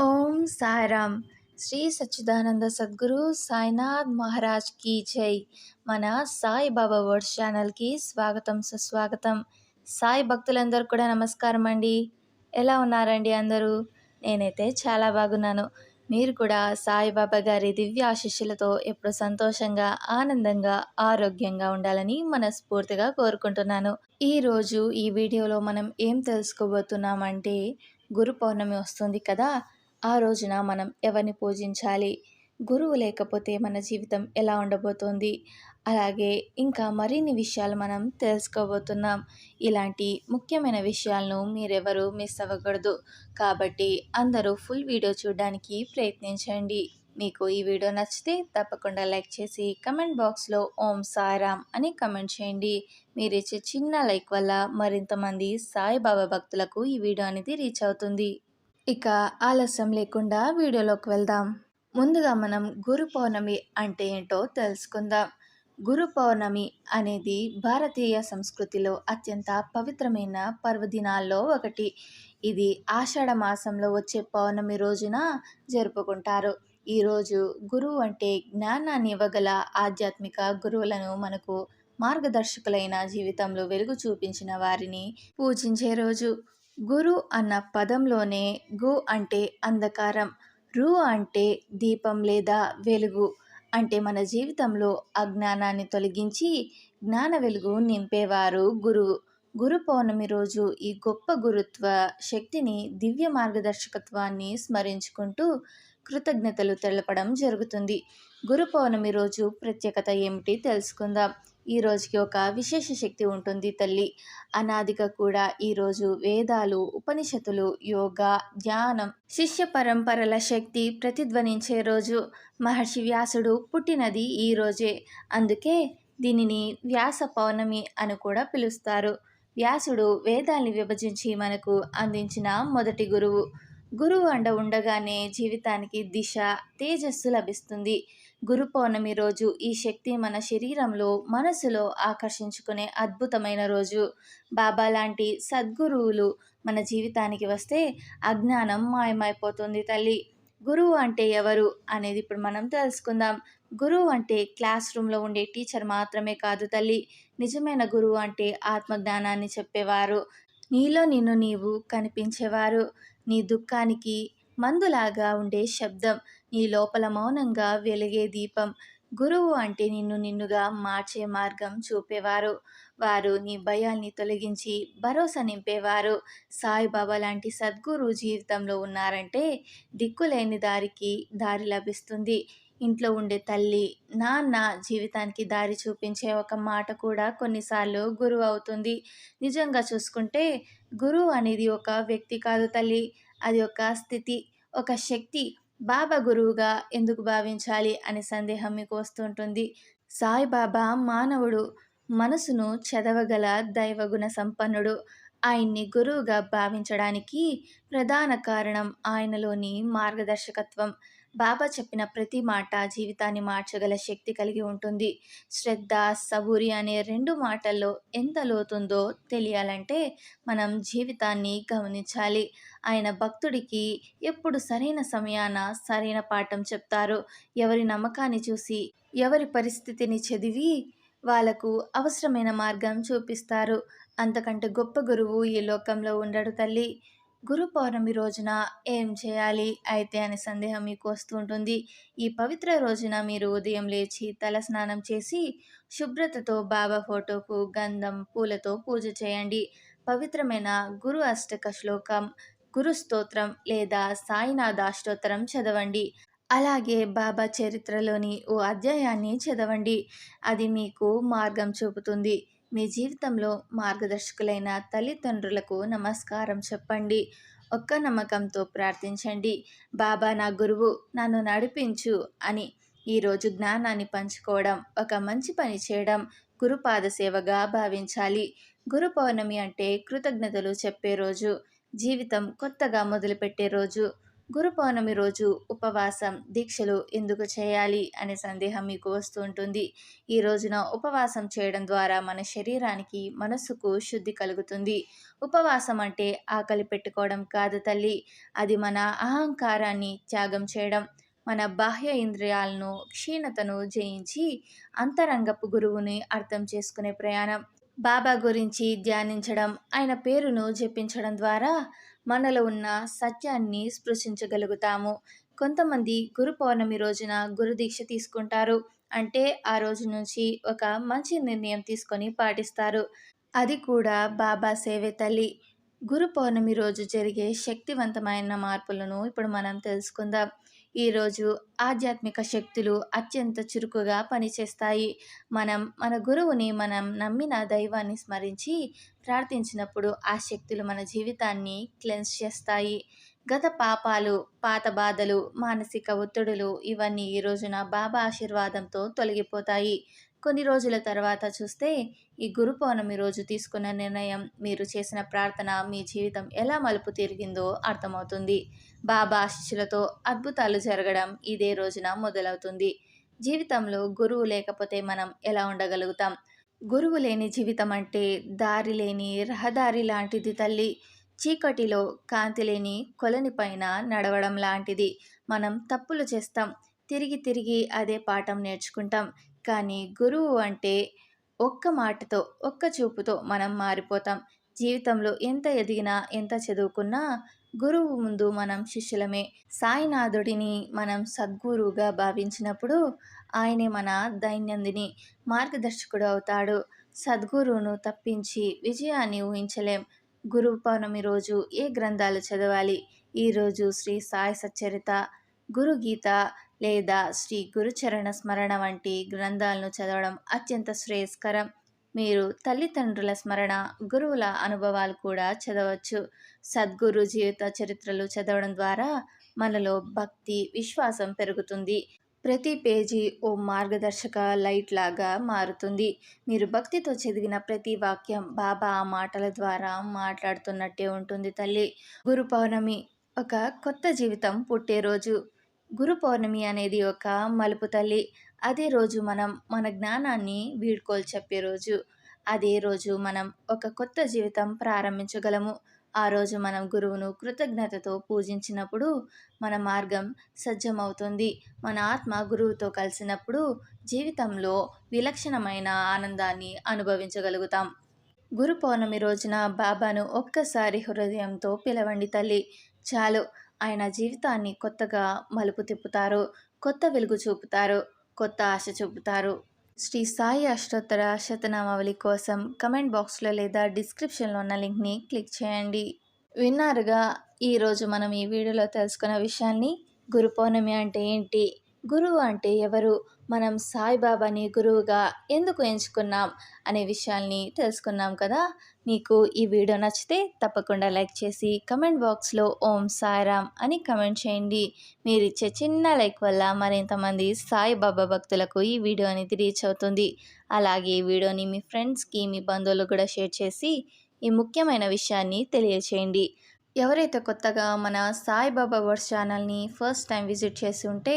ఓం సారాం. శ్రీ సచ్చిదానంద సద్గురు సాయినాథ్ మహారాజ్ కీ జై. మన సాయి బాబా వర్డ్స్ ఛానల్కి స్వాగతం సుస్వాగతం. సాయి భక్తులందరూ కూడా నమస్కారం అండి. ఎలా ఉన్నారండి అందరూ? నేనైతే చాలా బాగున్నాను. మీరు కూడా సాయిబాబా గారి దివ్య ఆశీస్సులతో ఎప్పుడు సంతోషంగా ఆనందంగా ఆరోగ్యంగా ఉండాలని మనస్ఫూర్తిగా కోరుకుంటున్నాను. ఈరోజు ఈ వీడియోలో మనం ఏం తెలుసుకోబోతున్నామంటే గురు పౌర్ణమి వస్తుంది కదా ఆ రోజున మనం ఎవరిని పూజించాలి? గురువు లేకపోతే మన జీవితం ఎలా ఉండబోతోంది? అలాగే ఇంకా మరిన్ని విషయాలు మనం తెలుసుకోబోతున్నాం. ఇలాంటి ముఖ్యమైన విషయాలను మీరెవరు మిస్ అవ్వకూడదు. కాబట్టి అందరూ ఫుల్ వీడియో చూడడానికి ప్రయత్నించండి. మీకు ఈ వీడియో నచ్చితే తప్పకుండా లైక్ చేసి కమెంట్ బాక్స్లో ఓం సాయిరామ్ అని కమెంట్ చేయండి. మీరు ఇచ్చే చిన్న లైక్ వల్ల మరింతమంది సాయిబాబా భక్తులకు ఈ వీడియో అనేది రీచ్ అవుతుంది. ఇక ఆలస్యం లేకుండా వీడియోలోకి వెళ్దాం. ముందుగా మనం గురు పౌర్ణమి అంటే ఏంటో తెలుసుకుందాం. గురు పౌర్ణమి అనేది భారతీయ సంస్కృతిలో అత్యంత పవిత్రమైన పర్వదినాల్లో ఒకటి. ఇది ఆషాఢ మాసంలో వచ్చే పౌర్ణమి రోజున జరుపుకుంటారు. ఈరోజు గురువు అంటే జ్ఞానాన్ని ఇవ్వగల ఆధ్యాత్మిక గురువులను మనకు మార్గదర్శకులైన జీవితంలో వెలుగు చూపించిన వారిని పూజించే రోజు. గురు అన్న పదంలోనే గు అంటే అంధకారం రు అంటే దీపం లేదా వెలుగు అంటే మన జీవితంలో అజ్ఞానాన్ని తొలగించి జ్ఞాన వెలుగు నింపేవారు గురువు గురు పౌర్ణమి రోజు ఈ గొప్ప గురుత్వ శక్తిని దివ్య మార్గదర్శకత్వాన్ని స్మరించుకుంటూ కృతజ్ఞతలు తెలపడం జరుగుతుంది. గురు పౌర్ణమి రోజు ప్రత్యేకత ఏమిటి తెలుసుకుందాం. ఈ రోజుకి ఒక విశేష శక్తి ఉంటుంది తల్లి. అనాదిగా కూడా ఈరోజు వేదాలు ఉపనిషత్తులు యోగా ధ్యానం శిష్య పరంపరల శక్తి ప్రతిధ్వనించే రోజు. మహర్షి వ్యాసుడు పుట్టినది ఈ రోజే. అందుకే దీనిని వ్యాస పౌర్ణమి అని కూడా పిలుస్తారు. వ్యాసుడు వేదాల్ని విభజించి మనకు అందించిన మొదటి గురువు. గురువు అండ ఉండగానే జీవితానికి దిశ తేజస్సు లభిస్తుంది. గురు పౌర్ణమి రోజు ఈ శక్తి మన శరీరంలో మనసులో ఆకర్షించుకునే అద్భుతమైన రోజు. బాబా లాంటి సద్గురువులు మన జీవితానికి వస్తే అజ్ఞానం మాయమైపోతుంది తల్లి. గురువు అంటే ఎవరు అనేది ఇప్పుడు మనం తెలుసుకుందాం. గురువు అంటే క్లాస్ రూమ్లో ఉండే టీచర్ మాత్రమే కాదు తల్లి. నిజమైన గురువు అంటే ఆత్మజ్ఞానాన్ని చెప్పేవారు. నీలో నిన్ను నీవు కనిపించేవారు. నీ దుఃఖానికి మందులాగా ఉండే శబ్దం. నీ లోపల మౌనంగా వెలిగే దీపం. గురువు అంటే నిన్ను నిన్నుగా మార్చే మార్గం చూపేవారు. వారు నీ భయాల్ని తొలగించి భరోసా నింపేవారు. సాయిబాబా లాంటి సద్గురు జీవితంలో ఉన్నారంటే దిక్కులేని దారికి దారి లభిస్తుంది. ఇంట్లో ఉండే తల్లి నాన్న జీవితానికి దారి చూపించే ఒక మాట కూడా కొన్నిసార్లు గురువు అవుతుంది. నిజంగా చూసుకుంటే గురువు అనేది ఒక వ్యక్తి కాదు తల్లి. అది ఒక స్థితి ఒక శక్తి. బాబా గురువుగా ఎందుకు భావించాలి అనే సందేహం మీకు వస్తుంటుంది. సాయిబాబా మానవుడు మనసును చదవగల దైవగుణ సంపన్నుడు. ఆయన్ని గురువుగా భావించడానికి ప్రధాన కారణం ఆయనలోని మార్గదర్శకత్వం. బాబా చెప్పిన ప్రతి మాట జీవితాన్ని మార్చగల శక్తి కలిగి ఉంటుంది. శ్రద్ధ సబూరి అనే రెండు మాటల్లో ఎంత లోతుందో తెలియాలంటే మనం జీవితాన్ని గమనించాలి. ఆయన భక్తుడికి ఎప్పుడు సరైన సమయాన సరైన పాఠం చెప్తారో. ఎవరి నమ్మకాన్ని చూసి ఎవరి పరిస్థితిని చదివి వాళ్ళకు అవసరమైన మార్గం చూపిస్తారు. అంతకంటే గొప్ప గురువు ఈ లోకంలో ఉండడు తల్లి. గురు పౌర్ణమి రోజున ఏం చేయాలి అయితే అనే సందేహం మీకు వస్తూ ఉంటుంది. ఈ పవిత్ర రోజున మీరు ఉదయం లేచి తల స్నానం చేసి శుభ్రతతో బాబా ఫోటోకు గంధం పూలతో పూజ చేయండి. పవిత్రమైన గురు అష్టక శ్లోకం గురు స్తోత్రం లేదా సాయినాథ అష్టోత్తరం చదవండి. అలాగే బాబా చరిత్రలోని ఓ అధ్యాయాన్ని చదవండి. అది మీకు మార్గం చూపుతుంది. మీ జీవితంలో మార్గదర్శకులైన తల్లిదండ్రులకు నమస్కారం చెప్పండి. ఒక్క నమ్మకంతో ప్రార్థించండి. బాబా నా గురువు నన్ను నడిపించు అని ఈరోజు జ్ఞానాన్ని పంచుకోవడం ఒక మంచి పని చేయడం గురుపాద సేవగా భావించాలి. గురు పౌర్ణమి అంటే కృతజ్ఞతలు చెప్పే రోజు జీవితం కొత్తగా మొదలుపెట్టే రోజు. గురు పౌర్ణమి రోజు ఉపవాసం దీక్షలు ఎందుకు చేయాలి అనే సందేహం మీకు వస్తూ ఉంటుంది. ఈ రోజున ఉపవాసం చేయడం ద్వారా మన శరీరానికి మనస్సుకు శుద్ధి కలుగుతుంది. ఉపవాసం అంటే ఆకలి పెట్టుకోవడం కాదు తల్లి. అది మన అహంకారాన్ని త్యాగం చేయడం. మన బాహ్య ఇంద్రియాలను క్షీణతను జయించి అంతరంగపు గురువుని అర్థం చేసుకునే ప్రయాణం. బాబా గురించి ధ్యానించడం ఆయన పేరును జపించడం ద్వారా మనలో ఉన్న సత్యాన్ని స్పృశించగలుగుతాము. కొంతమంది గురు పౌర్ణమి రోజున గురుదీక్ష తీసుకుంటారు. అంటే ఆ రోజు నుంచి ఒక మంచి నిర్ణయం తీసుకొని పాటిస్తారు. అది కూడా బాబా సేవే తల్లి. గురు పౌర్ణమి రోజు జరిగే శక్తివంతమైన మార్పులను ఇప్పుడు మనం తెలుసుకుందాం. ఈరోజు ఆధ్యాత్మిక శక్తులు అత్యంత చురుకుగా పనిచేస్తాయి. మనం మన గురువుని మనం నమ్మిన దైవాన్ని స్మరించి ప్రార్థించినప్పుడు ఆ శక్తులు మన జీవితాన్ని క్లెన్స్ చేస్తాయి. గత పాపాలు పాత బాధలు మానసిక ఒత్తిడులు ఇవన్నీ ఈ రోజున బాబా ఆశీర్వాదంతో తొలగిపోతాయి. కొన్ని రోజుల తర్వాత చూస్తే ఈ గురు పౌర్ణమి రోజు తీసుకున్న నిర్ణయం మీరు చేసిన ప్రార్థన మీ జీవితం ఎలా మలుపు తిరిగిందో అర్థమవుతుంది. బాబా ఆశిష్యులతో అద్భుతాలు జరగడం ఇదే రోజున మొదలవుతుంది. జీవితంలో గురువు లేకపోతే మనం ఎలా ఉండగలుగుతాం? గురువు లేని జీవితం అంటే దారి లేని రహదారి లాంటిది తల్లి. చీకటిలో కాంతి లేని కొలని పైన నడవడం లాంటిది. మనం తప్పులు చేస్తాం. తిరిగి తిరిగి అదే పాఠం నేర్చుకుంటాం. కానీ గురువు అంటే ఒక్క మాటతో ఒక్క చూపుతో మనం మారిపోతాం. జీవితంలో ఎంత ఎదిగినా ఎంత చదువుకున్నా గురువు ముందు మనం శిష్యులమే. సాయినాథుడిని మనం సద్గురువుగా భావించినప్పుడు ఆయనే మన దైనందిని మార్గదర్శకుడు అవుతాడు. సద్గురువును తప్పించి విజయాన్ని ఊహించలేం. గురువు పౌర్ణమి రోజు ఏ గ్రంథాలు చదవాలి? ఈరోజు శ్రీ సాయి సచ్చరిత గురుగీత లేదా శ్రీ గురుచరణ స్మరణ వంటి గ్రంథాలను చదవడం అత్యంత శ్రేయస్కరం. మీరు తల్లిదండ్రుల స్మరణ గురువుల అనుభవాలు కూడా చదవచ్చు. సద్గురు జీవిత చరిత్రలు చదవడం ద్వారా మనలో భక్తి విశ్వాసం పెరుగుతుంది. ప్రతి పేజీ ఓ మార్గదర్శక లైట్ లాగా మారుతుంది. మీరు భక్తితో చదివిన ప్రతి వాక్యం బాబా ఆ మాటల ద్వారా మాట్లాడుతున్నట్టే ఉంటుంది తల్లి. గురు పౌర్ణమి ఒక కొత్త జీవితం పుట్టే రోజు. గురు పౌర్ణమి అనేది ఒక మలుపు తల్లి. అదే రోజు మనం మన జ్ఞానాన్ని వీడ్కోలు చెప్పే రోజు. అదే రోజు మనం ఒక కొత్త జీవితం ప్రారంభించగలము. ఆ రోజు మనం గురువును కృతజ్ఞతతో పూజించినప్పుడు మన మార్గం సజ్జమవుతుంది. మన ఆత్మ గురువుతో కలిసినప్పుడు జీవితంలో విలక్షణమైన ఆనందాన్ని అనుభవించగలుగుతాం. గురు పౌర్ణమి రోజున బాబాను ఒక్కసారి హృదయంతో పిలవండి తల్లి. చాలు ఆయన జీవితాన్ని కొత్తగా మలుపు తిప్పుతారు కొత్త వెలుగు చూపుతారు కొత్త ఆశ చూపుతారు. శ్రీ సాయి అష్టోత్తర శతనామావళి కోసం కమెంట్ బాక్స్లో లేదా డిస్క్రిప్షన్లో ఉన్న లింక్ని క్లిక్ చేయండి. విన్నారుగా ఈరోజు మనం ఈ వీడియోలో తెలుసుకున్న విషయాన్ని గురు పౌర్ణమి అంటే ఏంటి? గురువు అంటే ఎవరు? మనం సాయిబాబాని గురువుగా ఎందుకు ఎంచుకున్నాం? అనే విషయాల్ని తెలుసుకున్నాం కదా? మీకు ఈ వీడియో నచ్చితే తప్పకుండా లైక్ చేసి కమెంట్ బాక్స్లో ఓం సాయిరామ్ అని కమెంట్ చేయండి. మీరు ఇచ్చే చిన్న లైక్ వల్ల మరింతమంది సాయిబాబా భక్తులకు ఈ వీడియో అనేది రీచ్ అవుతుంది. అలాగే ఈ వీడియోని మీ ఫ్రెండ్స్కి మీ బంధువులు కూడా షేర్ చేసి ఈ ముఖ్యమైన విషయాన్ని తెలియచేయండి. ఎవరైతే కొత్తగా మన సాయిబాబా వర్డ్స్ ఛానల్ని ఫస్ట్ టైం విజిట్ చేసి ఉంటే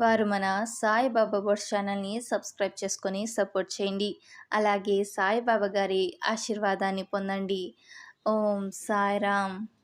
వారు మన సాయిబాబా వర్డ్స్ ఛానల్ని సబ్స్క్రైబ్ చేసుకొని సపోర్ట్ చేయండి. అలాగే సాయిబాబా గారి ఆశీర్వాదాన్ని పొందండి. ఓం సాయిరామ్.